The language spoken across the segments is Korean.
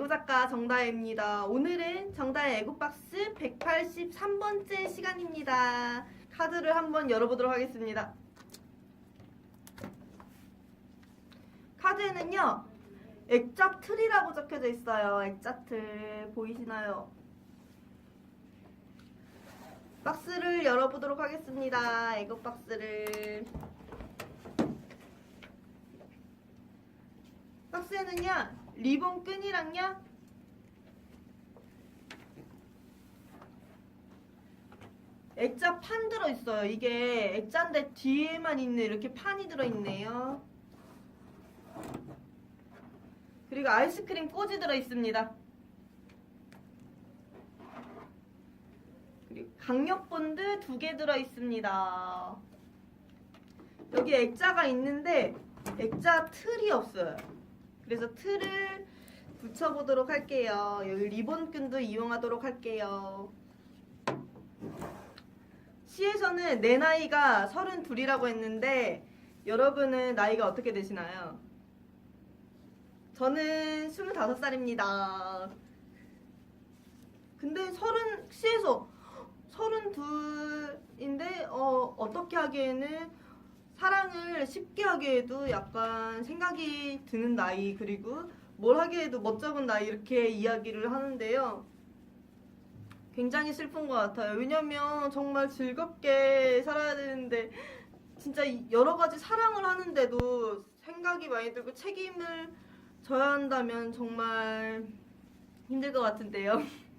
애고작가 정다혜입니다. 오늘은 정다혜 애고박스 183번째 시간입니다. 카드를 한번 열어보도록 하겠습니다. 카드에는요, 액자 틀이라고 적혀져 있어요. 액자 틀 보이시나요? 박스를 열어보도록 하겠습니다. 애고 박스를. 박스에는요, 리본 끈이랑요, 액자 판 들어있어요. 이게 액자인데 뒤에만 있는 이렇게 판이 들어있네요. 그리고 아이스크림 꽂이 들어있습니다. 그리고 강력본드 두 개 들어있습니다. 여기 액자가 있는데 액자 틀이 없어요. 그래서 틀을 붙여보도록 할게요. 여기 리본끈도 이용하도록 할게요. 시에서는 내 나이가 32이라고 했는데 여러분은 나이가 어떻게 되시나요? 저는 25살입니다. 근데 30, 시에서 32인데 어, 어떻게 하기에는 사랑을 쉽게 하기에도 약간 생각이 드는 나이 그리고 뭘 하기에도 멋쩍은 나이 이렇게 이야기를 하는데요. 굉장히 슬픈 것 같아요. 왜냐면 정말 즐겁게 살아야 되는데 진짜 이- 여러 가지 사랑을 하는데도 생각이 많이 들고 책임을 져야 한다면 정말 힘들 것 같은데요.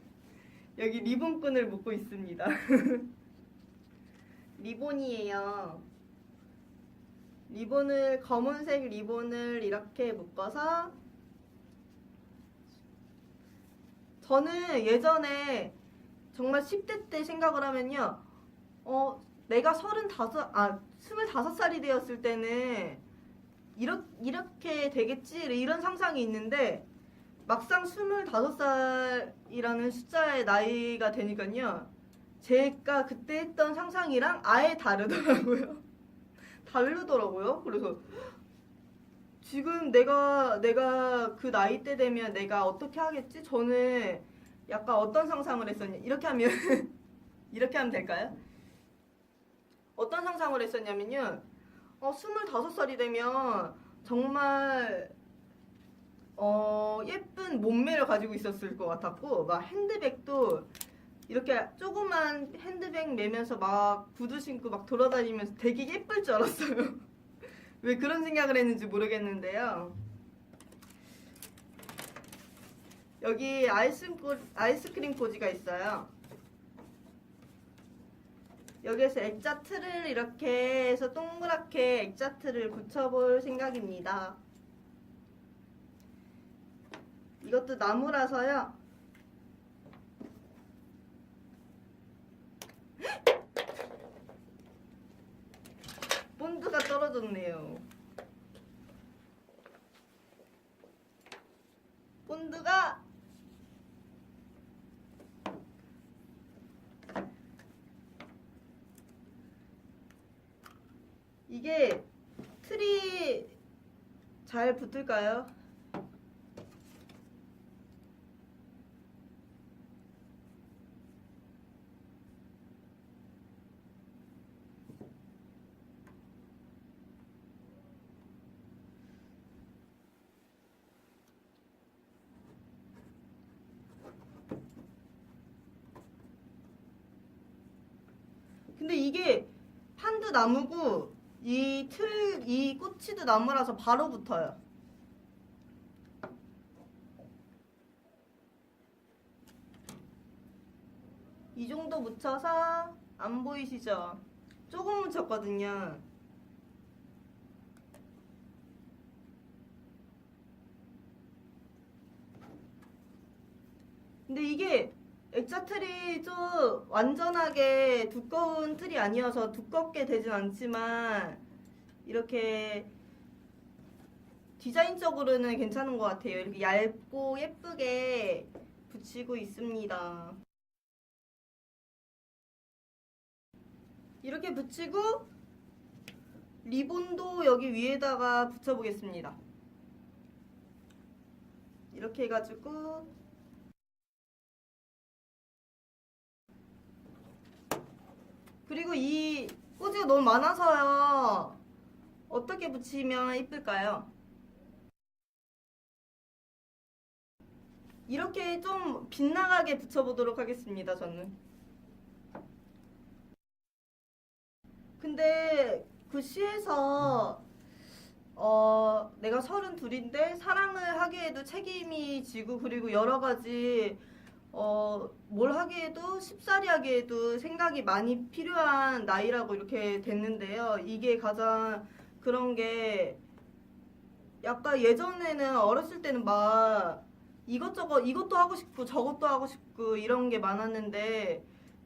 여기 리본끈을 묶고 있습니다. 리본이에요. 리본을 검은색 리본을 이렇게 묶어서 저는 예전에 정말 10대 때 생각을 하면요. 어, 내가 35, 아, 25살이 되었을 때는 이렇게, 이렇게 되겠지? 이런 상상이 있는데 막상 25살이라는 숫자의 나이가 되니까요. 제가 그때 했던 상상이랑 아예 다르더라고요. 다르더라고요. 그래서 지금 내가 내가 그 나이 때 되면 내가 어떻게 하겠지? 저는 약간 어떤 상상을 했었냐? 이렇게 하면 이렇게 하면 될까요? 어떤 상상을 했었냐면요. 어, 25살이 되면 정말 어, 예쁜 몸매를 가지고 있었을 것 같았고 막 핸드백도 이렇게 조그만 핸드백 매면서 막 구두 신고 막 돌아다니면서 되게 예쁠 줄 알았어요. 왜 그런 생각을 했는지 모르겠는데요. 여기 아이스크림, 아이스크림 포지가 있어요. 여기에서 액자 틀을 이렇게 해서 동그랗게 액자 틀을 붙여볼 생각입니다. 이것도 나무라서요. 본드가 떨어졌네요. 본드가 이게 틀이 잘 붙을까요? 근데 이게 판도 나무고 이 틀, 이 꼬치도 나무라서 바로 붙어요. 이 정도 묻혀서 안 보이시죠? 조금 묻혔거든요. 근데 이게 액자 틀이 좀 완전하게 두꺼운 틀이 아니어서 두껍게 되진 않지만 이렇게 디자인적으로는 괜찮은 것 같아요. 이렇게 얇고 예쁘게 붙이고 있습니다. 이렇게 붙이고 리본도 여기 위에다가 붙여보겠습니다. 이렇게 해가지고 그리고 이 꼬지가 너무 많아서요. 어떻게 붙이면 이쁠까요? 이렇게 좀 빗나가게 붙여보도록 하겠습니다, 저는. 근데 그 시에서 어, 내가 서른 둘인데 사랑을 하기에도 책임이 지고 그리고 여러 가지 어, 뭘 하기에도 쉽사리 하기에도 생각이 많이 필요한 나이라고 이렇게 됐는데요. 이게 가장 그런 게 약간 예전에는 어렸을 때는 막 이것저것 이것도 하고 싶고 저것도 하고 싶고 이런 게 많았는데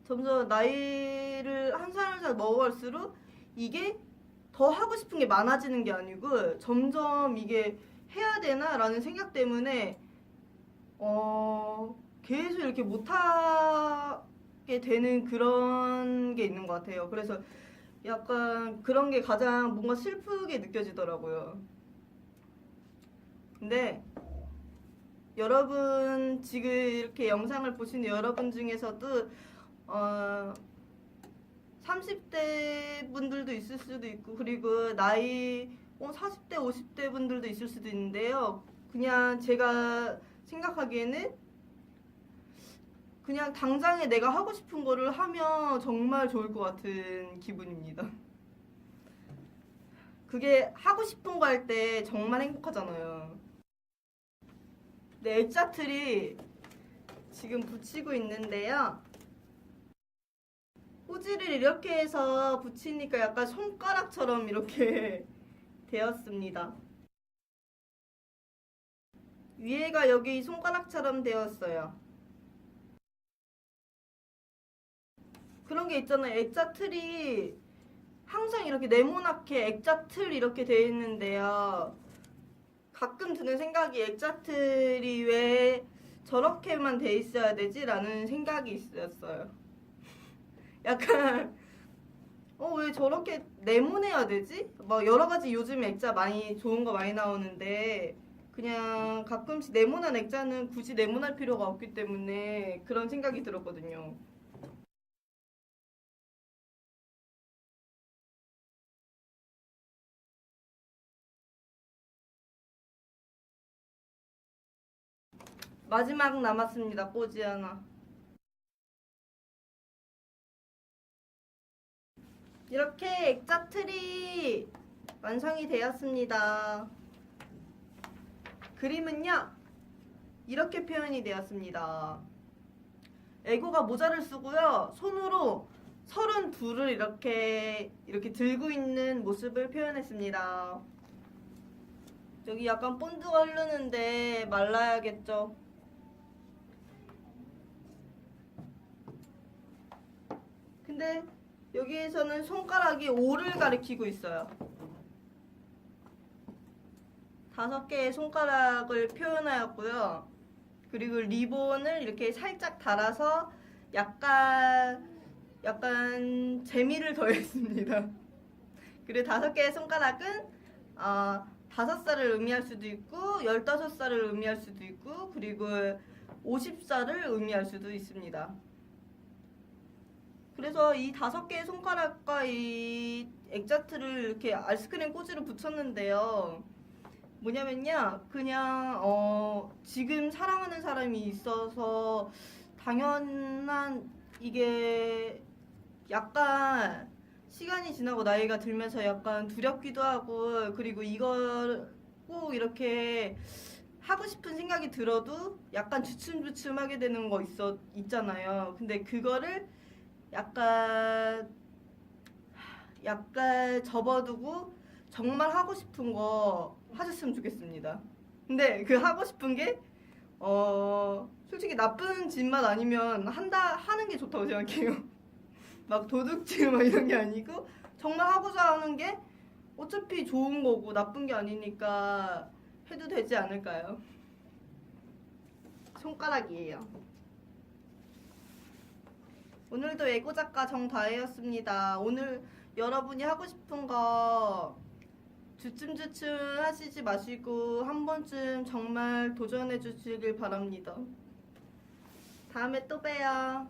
점점 나이를 한 살 한 살 먹어갈수록 이게 더 하고 싶은 게 많아지는 게 아니고 점점 이게 해야 되나라는 생각 때문에 어 계속 이렇게 못하게 되는 그런 게 있는 것 같아요. 그래서 약간 그런 게 가장 뭔가 슬프게 느껴지더라고요. 근데 여러분 지금 이렇게 영상을 보시는 여러분 중에서도 어 30대 분들도 있을 수도 있고 그리고 나이 어, 40대 50대 분들도 있을 수도 있는데요. 그냥 제가 생각하기에는 그냥 당장에 내가 하고 싶은 거를 하면 정말 좋을 것 같은 기분입니다. 그게 하고 싶은 거 할 때 정말 행복하잖아요. 네, 액자 틀이 지금 붙이고 있는데요. 꼬지를 이렇게 해서 붙이니까 약간 손가락처럼 이렇게 되었습니다. 위에가 여기 손가락처럼 되었어요. 그런 게 있잖아요. 액자 틀이 항상 이렇게 네모나게 액자 틀 이렇게 되어 있는데요. 가끔 드는 생각이 액자 틀이 왜 저렇게만 돼 있어야 되지라는 생각이 있었어요. 약간 어 왜 저렇게 네모내야 되지? 막 여러 가지 요즘 액자 많이 좋은 거 많이 나오는데 그냥 가끔씩 네모난 액자는 굳이 네모날 필요가 없기 때문에 그런 생각이 들었거든요. 마지막 남았습니다. 꼬지 하나. 이렇게 액자 틀이 완성이 되었습니다. 그림은요, 이렇게 표현이 되었습니다. 에고가 모자를 쓰고요, 손으로 서른 둘을 이렇게, 이렇게 들고 있는 모습을 표현했습니다. 여기 약간 본드가 흐르는데 말라야겠죠? 근데 여기에서는 손가락이 5를 가리키고 있어요. 다섯 개의 손가락을 표현하였고요. 그리고 리본을 이렇게 살짝 달아서 약간 약간 재미를 더했습니다. 그리고 다섯 개의 손가락은 어, 다섯 살을 의미할 수도 있고 열다섯 살을 의미할 수도 있고 그리고 50살을 의미할 수도 있습니다. 그래서 이 다섯 개의 손가락과 이 액자트를 이렇게 아이스크림 꼬지로 붙였는데요. 뭐냐면요, 그냥 어, 지금 사랑하는 사람이 있어서 당연한 이게 약간 시간이 지나고 나이가 들면서 약간 두렵기도 하고 그리고 이걸 꼭 이렇게 하고 싶은 생각이 들어도 약간 주춤주춤하게 되는 거 있어 있잖아요. 근데 그거를 약간 약간 접어두고 정말 하고 싶은 거 하셨으면 좋겠습니다. 근데 그 하고 싶은 게 어, 솔직히 나쁜 짓만 아니면 한다 하는 게 좋다고 생각해요. 막 도둑질 막 이런 게 아니고 정말 하고자 하는 게 어차피 좋은 거고 나쁜 게 아니니까 해도 되지 않을까요? 손가락이에요. 오늘도 애고 작가 정다혜였습니다. 오늘 여러분이 하고 싶은 거 주춤주춤 하시지 마시고 한 번쯤 정말 도전해 주시길 바랍니다. 다음에 또 봬요.